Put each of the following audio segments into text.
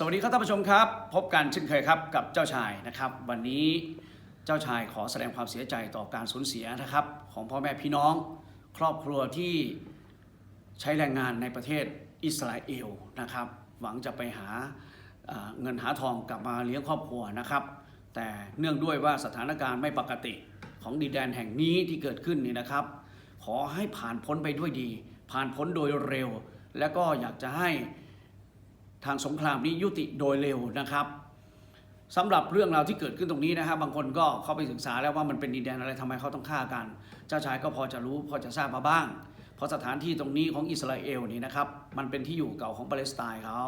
สวัสดีครับท่านผู้ชมครับ พบกันเช่นเคยครับกับเจ้าชายนะครับ วันนี้เจ้าชายขอแสดงความเสียใจต่อการสูญเสียนะครับ ของพ่อแม่พี่น้อง ครอบครัวที่ใช้แรงงานในประเทศอิสราเอลนะครับ หวังจะไปหาเอ่อเงินหาทองกลับมาเลี้ยงครอบครัวนะครับ แต่เนื่องด้วยว่าสถานการณ์ไม่ปกติของดินแดนแห่งนี้ที่เกิดขึ้นนี่นะครับ ขอให้ผ่านพ้นไปด้วยดี ผ่านพ้นโดยเร็ว และก็อยากจะให้ ทางสงครามนี้ยุติโดยเร็วนะครับสำหรับเรื่องราวที่เกิดขึ้นตรงนี้นะครับบางคนก็เข้าไปศึกษาแล้วว่ามันเป็นดินแดนอะไรทำไมเขาต้องฆ่ากัน เจ้าชายก็พอจะรู้พอจะทราบมาบ้าง เพราะสถานที่ตรงนี้ของอิสราเอลนี่นะครับมันเป็นที่อยู่เก่าของปาเลสไตน์เขา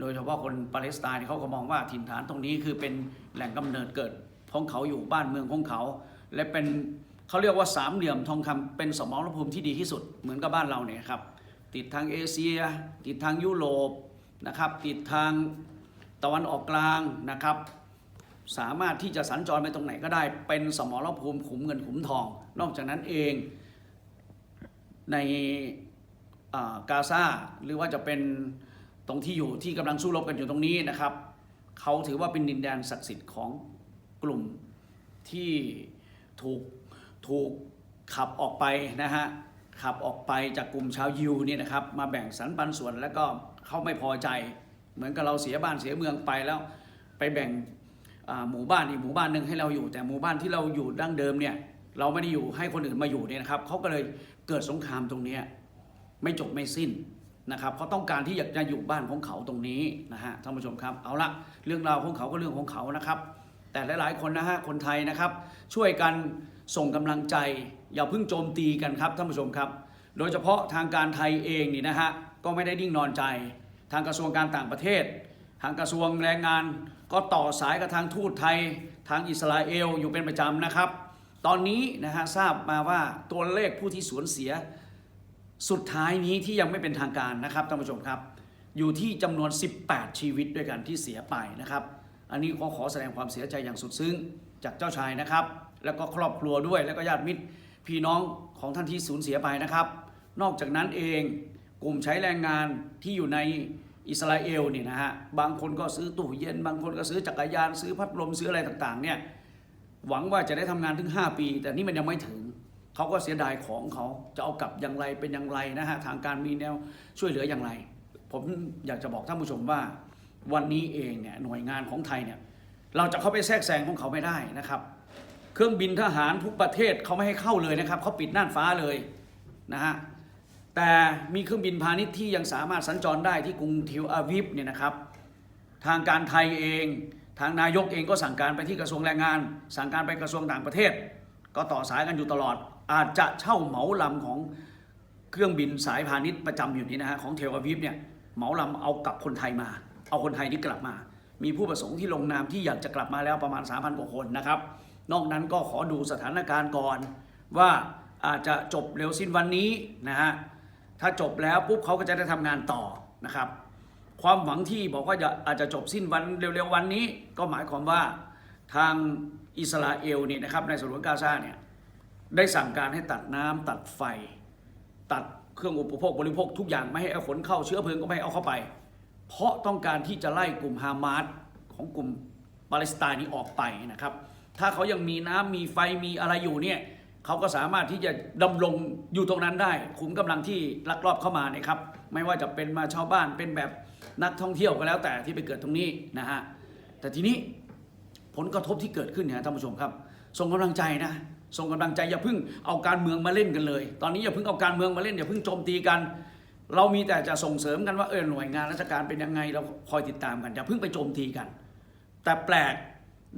โดยเฉพาะคนปาเลสไตน์เขาก็มองว่าถิ่นฐานตรงนี้คือเป็นแหล่งกำเนิดเกิดของเขาอยู่บ้านเมืองของเขา และเป็นเขาเรียกว่าสามเหลี่ยมทองคำเป็นสมรภูมิที่ดีที่สุดเหมือนกับบ้านเราเนี่ยครับติดทางเอเชีย ติดทางยุโรป นะครับติดทางตะวันออกกลางนะครับ สามารถที่จะสัญจรไปตรงไหนก็ได้ เป็นสมรภูมิขุมเงินขุมทอง นอกจากนั้นเองในกาซาหรือว่าจะเป็นตรงที่อยู่ที่กำลังสู้รบกันอยู่ตรงนี้นะครับเขาถือว่าเป็นดินแดนศักดิ์สิทธิ์ของกลุ่มที่ถูกถูกขับออกไปนะฮะ ขับออกไปจากกลุ่มชาวยิวเนี่ยนะครับมาแบ่งสรรปันส่วนแล้วก็เขาไม่พอใจ เหมือนกับเราเสียบ้านเสียเมืองไปแล้ว ไปแบ่งหมู่บ้านอีกหมู่บ้านหนึ่งให้เราอยู่ แต่หมู่บ้านที่เราอยู่ดั้งเดิมเนี่ยเราไม่ได้อยู่ให้คนอื่นมาอยู่เนี่ยนะครับเขาก็เลยเกิดสงครามตรงนี้ไม่จบไม่สิ้นนะครับเขาต้องการที่อยากจะอยู่บ้านของเขาตรงนี้นะฮะท่านผู้ชมครับเอาละเรื่องราวของเขาก็เรื่องของเขานะครับ แต่หลายๆคนนะฮะคนไทยนะครับช่วยกัน ส่งกำลังใจ อย่าเพิ่งโจมตีกันครับท่านผู้ชมครับ โดยเฉพาะทางการไทยเองนี่นะฮะก็ไม่ได้นิ่งนอนใจ ทางกระทรวงการต่างประเทศ ทางกระทรวงแรงงาน ก็ต่อสายกับทางทูตไทย ทางอิสราเอลอยู่เป็นประจำนะครับ ตอนนี้นะฮะทราบมาว่าตัวเลขผู้ที่สูญเสีย สุดท้ายนี้ที่ยังไม่เป็นทางการนะครับท่านผู้ชมครับ อยู่ที่จำนวน 18 ชีวิตด้วยกันที่เสียไปนะครับ อันนี้ขอขอแสดงความเสียใจอย่างสุดซึ้งจากเจ้าชายนะครับ แล้วก็ครอบครัวด้วย แล้วก็ญาติมิตรพี่น้องของท่านที่สูญเสียไปนะครับ นอกจากนั้นเองกลุ่มใช้แรงงานที่อยู่ในอิสราเอลเนี่ยนะฮะบางคนก็ซื้อตู้เย็น บางคนก็ซื้อจักรยานซื้อพัดลมซื้ออะไรต่างๆเนี่ยหวังว่าจะได้ทำงานถึง 5 ปี แต่นี่มันยังไม่ถึงเขาก็เสียดายของเขาจะเอากลับอย่างไรเป็นอย่างไรนะฮะทางการมีแนวช่วยเหลืออย่างไร ผมอยากจะบอกท่านผู้ชมว่าวันนี้เองเนี่ยหน่วยงานของไทยเนี่ยเราจะเข้าไปแทรกแซงของเขาไม่ได้นะครับ เครื่องบินทหารทุกประเทศเขาไม่ให้เข้าเลยนะครับเขาปิดน่านฟ้าเลยนะฮะแต่มีเครื่องบินพาณิชย์ที่ยังสามารถสัญจรได้ที่กรุงเทลอาวิฟเนี่ยนะครับ ทางการไทยเอง ทางนายกเองก็สั่งการไปที่กระทรวงแรงงาน สั่งการไปกระทรวงต่างประเทศ ก็ต่อสายกันอยู่ตลอด อาจจะเช่าเหมาลำของเครื่องบินสายพาณิชย์ประจำอยู่นี้นะฮะของเทลอาวิฟเนี่ยเหมาลำเอากลับคนไทยมา เอาคนไทยนี่กลับมา มีผู้ประสงค์ที่ลงนามที่อยากจะกลับมาแล้วประมาณ 3,000กว่าคนนะครับนอกนั้นก็ขอดูสถานการณ์ก่อน ว่าอาจจะจบเร็วสิ้นวันนี้นะฮะถ้าจบแล้วปุ๊บเขาก็จะได้ทำงานต่อนะครับ ความหวังที่บอกว่าจะอาจจะจบสิ้นวันเร็วๆวันนี้ ก็หมายความว่าทางอิสราเอลเนี่ยนะครับในสวนกาซาเนี่ยได้สั่งการให้ตัดน้ำตัดไฟ ตัดเครื่องอุปโภคบริโภคทุกอย่างไม่ให้เอาขนเข้าเชื้อเพลิงก็ไม่ให้เอาเข้าไป เพราะต้องการที่จะไล่กลุ่มฮามาสของกลุ่มปาเลสไตน์นี้ออกไปนะครับ ถ้าเขายังมีน้ำมีไฟมีอะไรอยู่เนี่ยเขาก็สามารถที่จะดำรงอยู่ตรงนั้นได้ขุมกำลังที่ลักลอบเข้ามาเนี่ยครับ ไม่ว่าจะเป็นมาชาวบ้านเป็นแบบนักท่องเที่ยวก็แล้วแต่ที่ไปเกิดตรงนี้นะฮะแต่ทีนี้ผลกระทบที่เกิดขึ้นเนี่ยท่านผู้ชมครับส่งกำลังใจนะส่งกำลังใจอย่าเพิ่งเอาการเมืองมาเล่นกันเลย ตอนนี้อย่าเพิ่งเอาการเมืองมาเล่นอย่าเพิ่งโจมตีกัน เรามีแต่จะส่งเสริมกันว่าเออหน่วยงานราชการเป็นยังไงเราคอยติดตามกันอย่าเพิ่งไปโจมตีกัน แต่แปลก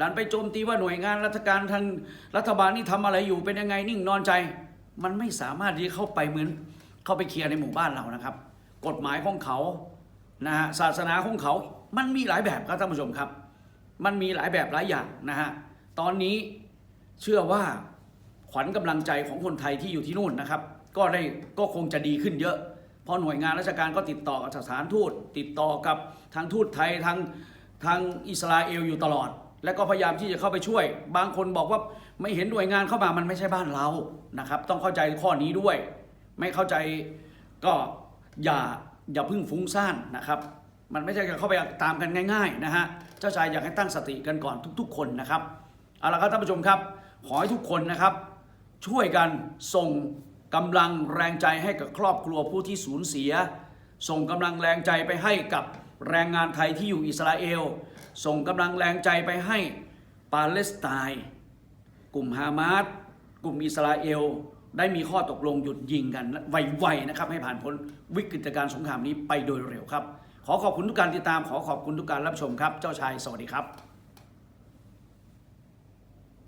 ดันไปโจมตีว่าหน่วยงานราชการทางรัฐบาลนี่ทำอะไรอยู่เป็นยังไงนิ่งนอนใจ มันไม่สามารถที่เข้าไปเหมือน เข้าไปเคลียร์ในหมู่บ้านเรานะครับ กฎหมายของเขานะฮะศาสนาของเขา มันมีหลายแบบครับท่านผู้ชมครับ มันมีหลายแบบหลายอย่างนะฮะตอนนี้เชื่อว่าขวัญกำลังใจของคนไทยที่อยู่ที่นู่นนะครับ ก็ได้ก็คงจะดีขึ้นเยอะเพราะหน่วยงานราชการก็ติดต่อกับสถานทูตติดต่อกับทางทูตไทยทางทางอิสราเอลอยู่ตลอด และก็พยายามที่จะเข้าไปช่วย บางคนบอกว่าไม่เห็นหน่วยงานเข้ามามันไม่ใช่บ้านเรานะครับ ต้องเข้าใจข้อนี้ด้วย ไม่เข้าใจก็อย่าอย่าพึ่งฟุ้งซ่านนะครับ มันไม่ใช่จะเข้าไปตามกันง่าย ๆนะฮะเจ้าชายอยากให้ตั้งสติกันก่อนทุก ๆ คนนะครับเอาละครับท่านผู้ชมครับ ขอให้ทุกคนนะครับ ช่วยกันส่งกำลังแรงใจให้กับครอบครัวผู้ที่สูญเสีย ส่งกำลังแรงใจไปให้กับแรงงานไทยที่อยู่อิสราเอล ส่งกำลังแรงใจไปให้ปาเลสไตน์กลุ่มฮามาสกลุ่มอิสราเอล ได้มีข้อตกลงหยุดยิงกันไวๆนะครับ ให้ผ่านพ้นวิกฤตการณ์สงครามนี้ไปโดยเร็วครับ ขอขอบคุณทุกการติดตามขอขอบคุณทุกการรับชมครับ เจ้าชายสวัสดีครับ